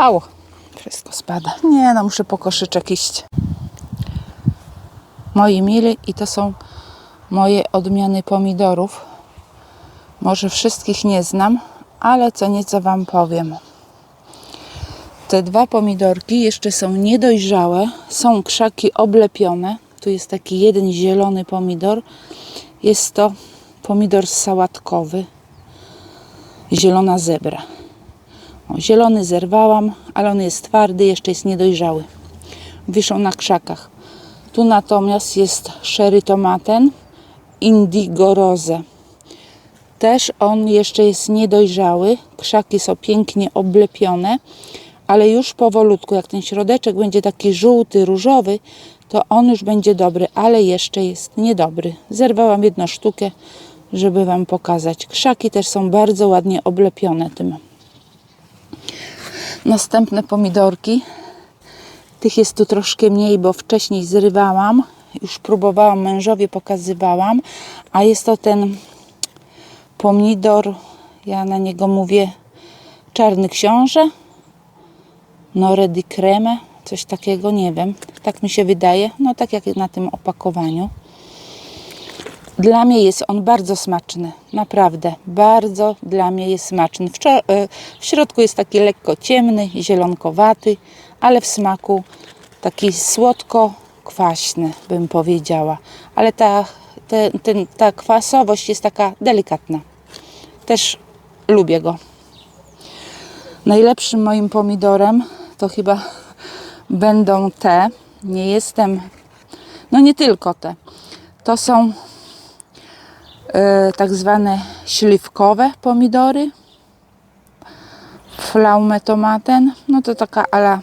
Au, wszystko spada. Nie no, muszę po koszyczek iść. Moi mili, i to są moje odmiany pomidorów. Może wszystkich nie znam, ale co nieco Wam powiem. Te dwa pomidorki jeszcze są niedojrzałe, są krzaki oblepione. Tu jest taki jeden zielony pomidor. Jest to pomidor sałatkowy, zielona zebra. O, zielony zerwałam, ale on jest twardy, jeszcze jest niedojrzały. Wiszą na krzakach. Tu natomiast jest sherry tomaten indigo rose. Też on jeszcze jest niedojrzały. Krzaki są pięknie oblepione, ale już powolutku, jak ten środeczek będzie taki żółty, różowy, to on już będzie dobry, ale jeszcze jest niedobry. Zerwałam jedną sztukę, żeby Wam pokazać. Krzaki też są bardzo ładnie oblepione tym. Następne pomidorki. Tych jest tu troszkę mniej, bo wcześniej zrywałam. Już próbowałam, mężowi pokazywałam. A jest to ten pomidor, ja na niego mówię czarny książę. Nore di creme, coś takiego, nie wiem. Tak mi się wydaje. No tak jak na tym opakowaniu. Dla mnie jest on bardzo smaczny, naprawdę, bardzo dla mnie jest smaczny. E, w środku jest taki lekko ciemny, zielonkowaty, ale w smaku taki słodko-kwaśny, bym powiedziała. Ale ta, te, ten, ta kwasowość jest taka delikatna. Też lubię go. Najlepszym moim pomidorem to chyba będą te. Nie jestem, no nie tylko te. To są tak zwane śliwkowe pomidory. Flaume tomaten. No to taka ala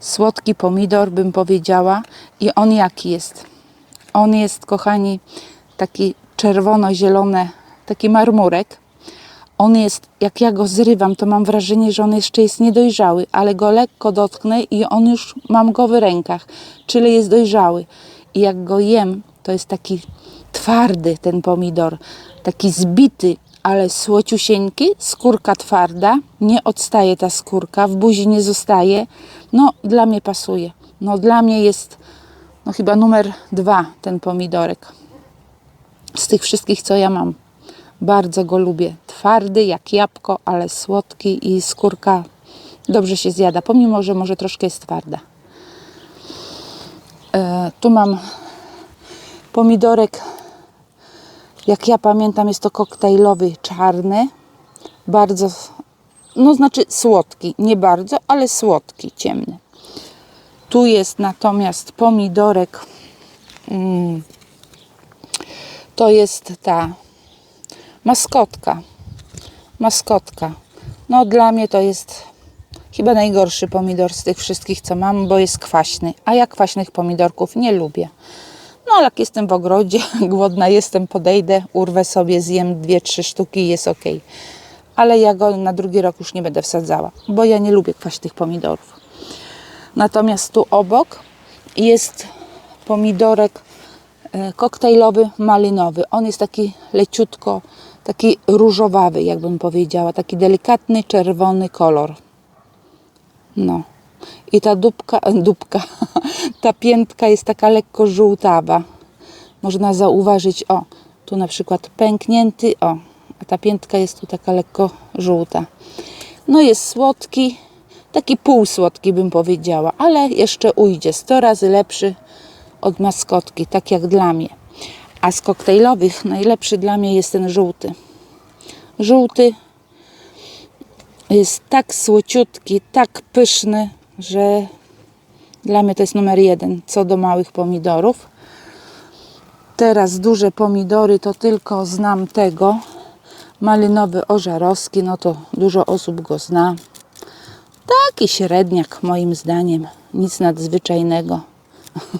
słodki pomidor, bym powiedziała. I on jaki jest? On jest, kochani, taki czerwono-zielony, taki marmurek. On jest, jak ja go zrywam, to mam wrażenie, że on jeszcze jest niedojrzały, ale go lekko dotknę i on już mam go w rękach, czyli jest dojrzały. I jak go jem, to jest taki twardy ten pomidor, taki zbity, ale słociusieńki, skórka twarda, nie odstaje ta skórka, w buzi nie zostaje. No, dla mnie pasuje. No, dla mnie jest no chyba numer dwa ten pomidorek. Z tych wszystkich, co ja mam. Bardzo go lubię. Twardy jak jabłko, ale słodki i skórka dobrze się zjada, pomimo, że może troszkę jest twarda. E, tu mam pomidorek, jak ja pamiętam, jest to koktajlowy czarny. Bardzo, no znaczy słodki, nie bardzo, ale słodki, ciemny. Tu jest natomiast pomidorek, mm, to jest ta maskotka. Maskotka. No dla mnie to jest chyba najgorszy pomidor z tych wszystkich, co mam, bo jest kwaśny. A ja kwaśnych pomidorków nie lubię. No jak jestem w ogrodzie, głodna jestem, podejdę, urwę sobie, zjem dwie, trzy sztuki i jest ok. Ale ja go na drugi rok już nie będę wsadzała, bo ja nie lubię kwaśnych pomidorów. Natomiast tu obok jest pomidorek e, koktajlowy malinowy. On jest taki leciutko, taki różowawy, jakbym powiedziała, taki delikatny czerwony kolor. No. I ta dupka, dupka, ta piętka jest taka lekko żółtawa. Można zauważyć, o, tu na przykład pęknięty, o, a ta piętka jest tu taka lekko żółta. No jest słodki, taki półsłodki bym powiedziała, ale jeszcze ujdzie 100 razy lepszy od maskotki, tak jak dla mnie. A z koktajlowych najlepszy dla mnie jest ten żółty. Żółty jest tak słociutki, tak pyszny, że dla mnie to jest numer jeden co do małych pomidorów. Teraz duże pomidory to tylko znam tego. Malinowy ożarowski, no to dużo osób go zna. Taki średniak moim zdaniem, nic nadzwyczajnego.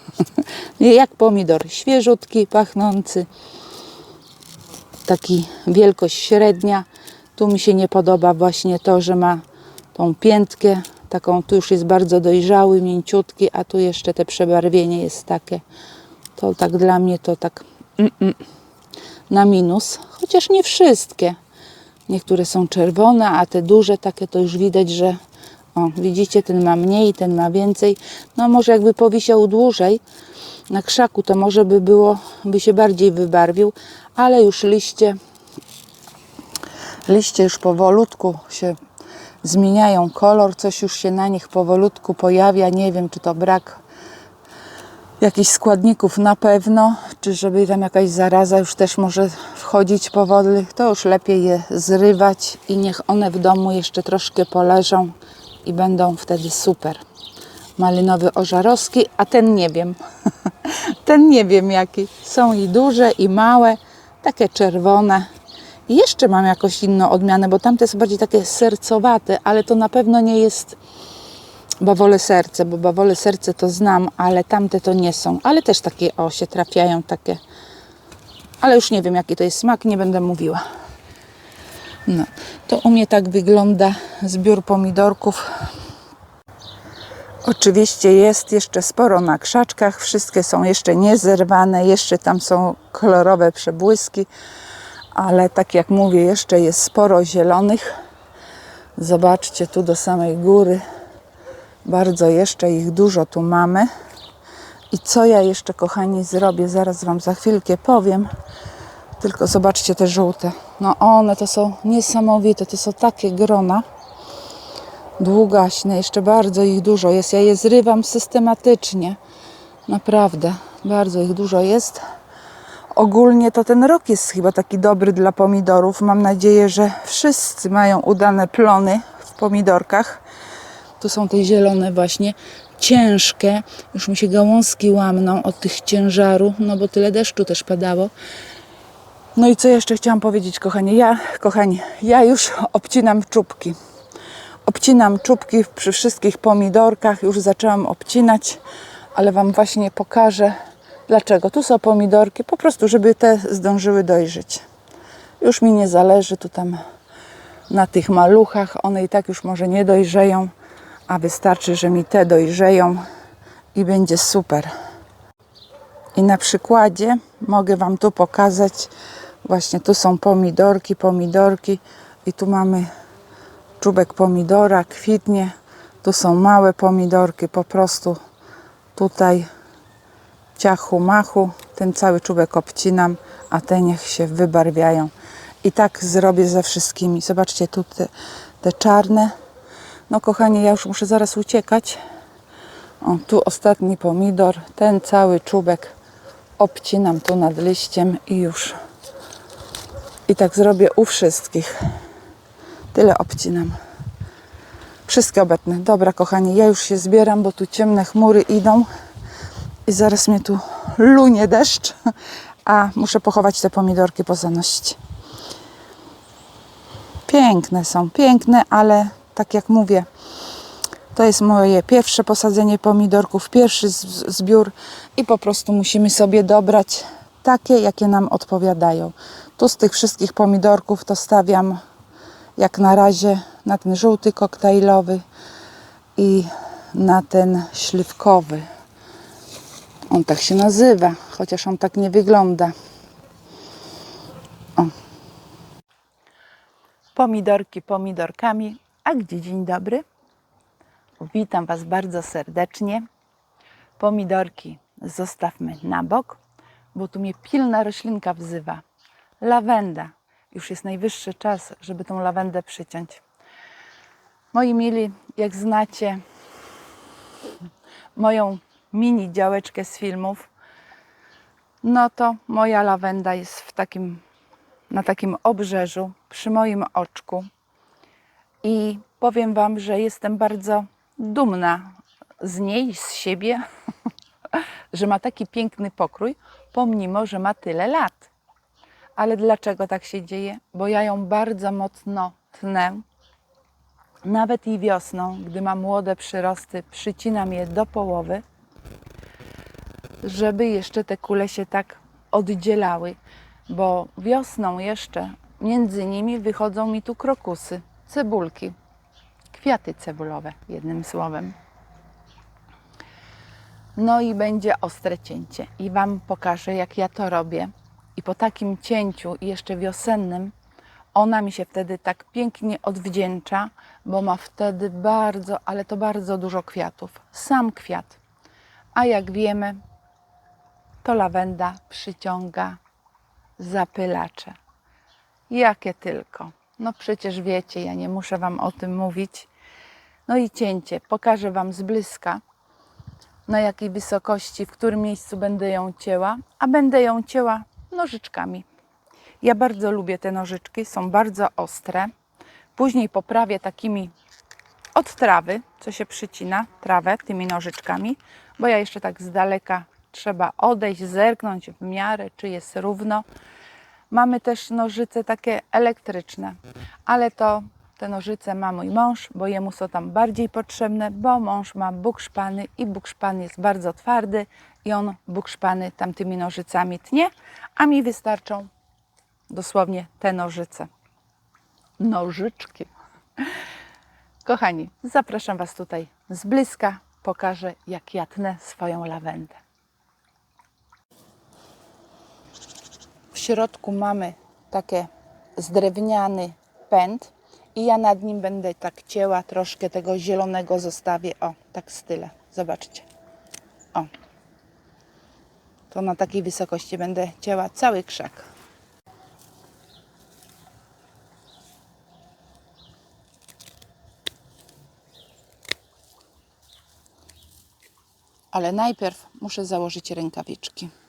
Jak pomidor, świeżutki, pachnący. Taki wielkość średnia. Tu mi się nie podoba właśnie to, że ma tą piętkę, taką tu już jest bardzo dojrzały, mięciutki, a tu jeszcze te przebarwienie jest takie. To tak dla mnie to tak mm-mm, na minus, chociaż nie wszystkie. Niektóre są czerwone, a te duże takie to już widać, że o, widzicie, ten ma mniej, ten ma więcej. No może jakby powisiał dłużej na krzaku, to może by było, by się bardziej wybarwił, ale już liście liście już powolutku się zmieniają kolor, coś już się na nich powolutku pojawia. Nie wiem, czy to brak jakichś składników na pewno, czy żeby tam jakaś zaraza już też może wchodzić powoli, to już lepiej je zrywać i niech one w domu jeszcze troszkę poleżą i będą wtedy super. Malinowy ożarowski, a ten nie wiem. ten nie wiem jaki. Są i duże, i małe, takie czerwone. Jeszcze mam jakąś inną odmianę, bo tamte są bardziej takie sercowate, ale to na pewno nie jest bawole serce, bo bawole serce to znam, ale tamte to nie są. Ale też takie o się trafiają, takie. Ale już nie wiem jaki to jest smak, nie będę mówiła. No, to u mnie tak wygląda zbiór pomidorków. Oczywiście jest jeszcze sporo na krzaczkach, wszystkie są jeszcze niezerwane, jeszcze tam są kolorowe przebłyski, ale tak jak mówię, jeszcze jest sporo zielonych. Zobaczcie tu do samej góry, bardzo jeszcze ich dużo tu mamy. I co ja jeszcze, kochani, zrobię, zaraz Wam za chwilkę powiem. Tylko zobaczcie te żółte. No one to są niesamowite, to są takie grona długaśne, jeszcze bardzo ich dużo jest. Ja je zrywam systematycznie. Naprawdę, bardzo ich dużo jest. Ogólnie to ten rok jest chyba taki dobry dla pomidorów. Mam nadzieję, że wszyscy mają udane plony w pomidorkach. Tu są te zielone właśnie, ciężkie. Już mi się gałązki łamną od tych ciężaru, no bo tyle deszczu też padało. No i co jeszcze chciałam powiedzieć, kochani? Ja, kochani, ja już obcinam czubki. Obcinam czubki przy wszystkich pomidorkach. Już zaczęłam obcinać, ale Wam właśnie pokażę, dlaczego. Tu są pomidorki, po prostu, żeby te zdążyły dojrzeć. Już mi nie zależy tu tam na tych maluchach. One i tak już może nie dojrzeją, a wystarczy, że mi te dojrzeją i będzie super. I na przykładzie mogę Wam tu pokazać, właśnie tu są pomidorki, pomidorki i tu mamy czubek pomidora, kwitnie. Tu są małe pomidorki, po prostu tutaj ciachu machu, ten cały czubek obcinam, a te niech się wybarwiają. I tak zrobię ze wszystkimi. Zobaczcie tu te, te czarne. No kochani, ja już muszę zaraz uciekać. O, tu ostatni pomidor, ten cały czubek obcinam tu nad liściem i już. I tak zrobię u wszystkich. Tyle obcinam. Wszystkie obecne. Dobra, kochani, ja już się zbieram, bo tu ciemne chmury idą i zaraz mnie tu lunie deszcz, a muszę pochować te pomidorki po. Piękne są, piękne, ale tak jak mówię, to jest moje pierwsze posadzenie pomidorków, pierwszy zbiór i po prostu musimy sobie dobrać takie, jakie nam odpowiadają. Tu z tych wszystkich pomidorków to stawiam jak na razie na ten żółty koktajlowy i na ten śliwkowy. On tak się nazywa, chociaż on tak nie wygląda. O. Pomidorki pomidorkami, a gdzie dzień dobry? Witam Was bardzo serdecznie. Pomidorki zostawmy na bok, bo tu mnie pilna roślinka wzywa. Lawenda. Już jest najwyższy czas, żeby tą lawendę przyciąć. Moi mili, jak znacie moją mini działeczkę z filmów, no to moja lawenda jest w takim, na takim obrzeżu, przy moim oczku. I powiem Wam, że jestem bardzo dumna z niej, z siebie, że ma taki piękny pokrój, pomimo, że ma tyle lat. Ale dlaczego tak się dzieje? Bo ja ją bardzo mocno tnę. Nawet i wiosną, gdy ma młode przyrosty, przycinam je do połowy, żeby jeszcze te kule się tak oddzielały. Bo wiosną jeszcze między nimi wychodzą mi tu krokusy, cebulki, kwiaty cebulowe, jednym słowem. No i będzie ostre cięcie. I Wam pokażę, jak ja to robię. I po takim cięciu, jeszcze wiosennym, ona mi się wtedy tak pięknie odwdzięcza, bo ma wtedy bardzo, ale to bardzo dużo kwiatów. Sam kwiat. A jak wiemy, to lawenda przyciąga zapylacze. Jakie tylko. No przecież wiecie, ja nie muszę Wam o tym mówić. No i cięcie. Pokażę Wam z bliska, na jakiej wysokości, w którym miejscu będę ją cięła, a będę ją cięła nożyczkami. Ja bardzo lubię te nożyczki, są bardzo ostre. Później poprawię takimi od trawy, co się przycina, trawę tymi nożyczkami, bo ja jeszcze tak z daleka trzeba odejść, zerknąć w miarę, czy jest równo. Mamy też nożyce takie elektryczne, ale to te nożyce ma mój mąż, bo jemu są tam bardziej potrzebne, bo mąż ma bukszpany i bukszpan jest bardzo twardy i on bukszpany tamtymi nożycami tnie, a mi wystarczą dosłownie te nożyce. Nożyczki. Kochani, zapraszam Was tutaj z bliska. Pokażę, jak ja tnę swoją lawendę. Środku mamy takie zdrewniany pęd i ja nad nim będę tak cięła, troszkę tego zielonego zostawię, o, tak z tyle, zobaczcie, o. To na takiej wysokości będę cięła cały krzak. Ale najpierw muszę założyć rękawiczki.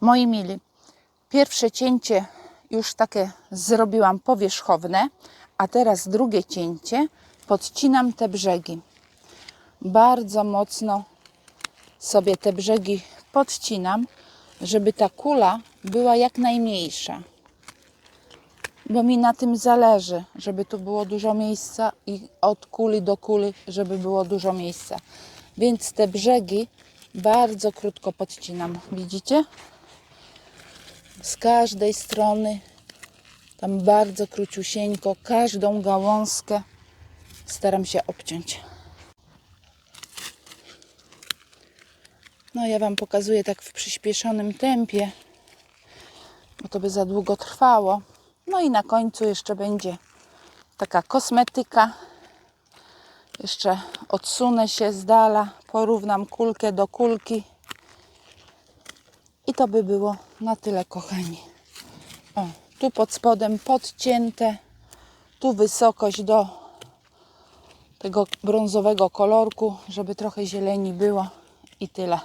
Moi mili, pierwsze cięcie już takie zrobiłam powierzchowne, a teraz drugie cięcie podcinam te brzegi. Bardzo mocno sobie te brzegi podcinam, żeby ta kula była jak najmniejsza. Bo mi na tym zależy, żeby tu było dużo miejsca i od kuli do kuli, żeby było dużo miejsca. Więc te brzegi bardzo krótko podcinam. Widzicie? Z każdej strony, tam bardzo króciusieńko, każdą gałązkę staram się obciąć. No ja Wam pokazuję tak w przyspieszonym tempie, bo to by za długo trwało. No i na końcu jeszcze będzie taka kosmetyka. Jeszcze odsunę się z dala, porównam kulkę do kulki. I to by było na tyle, kochani. O, tu pod spodem podcięte, tu wysokość do tego brązowego kolorku, żeby trochę zieleni było i tyle.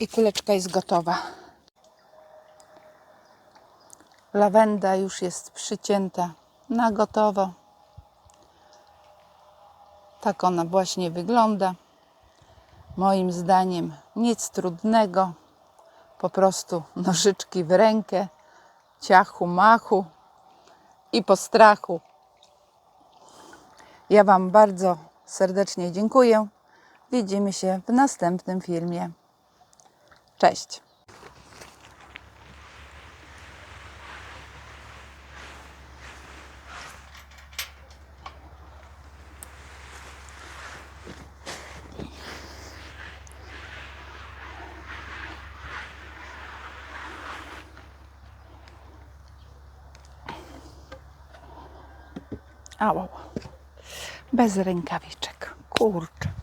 I kuleczka jest gotowa. Lawenda już jest przycięta na gotowo. Tak ona właśnie wygląda. Moim zdaniem Nic trudnego. Po prostu nożyczki w rękę, ciachu, machu i po strachu. Ja Wam bardzo serdecznie dziękuję. Widzimy się w następnym filmie. Cześć. Au. Bez rękawiczek. Kurczę.